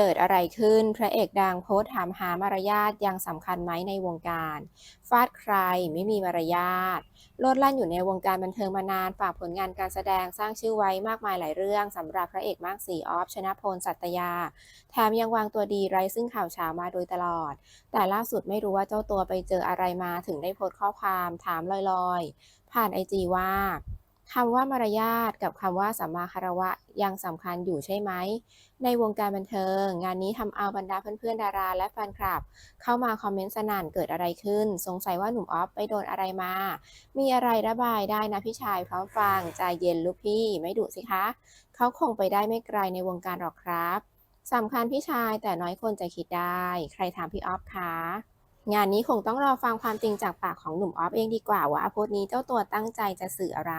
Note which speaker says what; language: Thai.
Speaker 1: เกิดอะไรขึ้น พระเอกดังโพสถามหามารยาทยังสำคัญไหมในวงการ ฟาดใครไม่มีมารยาทโลดแล่นอยู่ในวงการบันเทิงมานานฝากผลงานการแสดงสร้างชื่อไว้มากมายหลายเรื่องสำหรับพระเอกมากสีออฟชนะพลสัตยา แถมยังวางตัวดีไร้ซึ่งข่าวเช้ามาโดยตลอด แต่ล่าสุดไม่รู้ว่าเจ้าตัวไปเจออะไรมาถึงได้โพสข้อความถามลอยๆ ผ่านไอจีว่า คำว่ามารยาทกับคำว่าสัมมาคารวะยังสำคัญอยู่ใช่ไหม ในวงการบันเทิง งานนี้ทำเอาบรรดาเพื่อนๆ ดาราและแฟนคลับ เข้ามาคอมเมนต์สนั่นเกิดอะไรขึ้น สงสัยว่าหนุ่มออฟไปโดนอะไรมา มีอะไรระบายได้นะพี่ชายพร้อมฟังใจเย็นลูกพี่ไม่ดุสิคะ เขาคงไปได้ไม่ไกลในวงการหรอกครับสำคัญพี่ชายแต่น้อยคนจะคิดได้ ใครถามพี่ออฟคะงานนี้คงต้องรอฟังความจริงจากปากของหนุ่มออฟเองดีกว่าว่าโพสต์นี้เจ้าตัวตั้งใจจะสื่ออะไร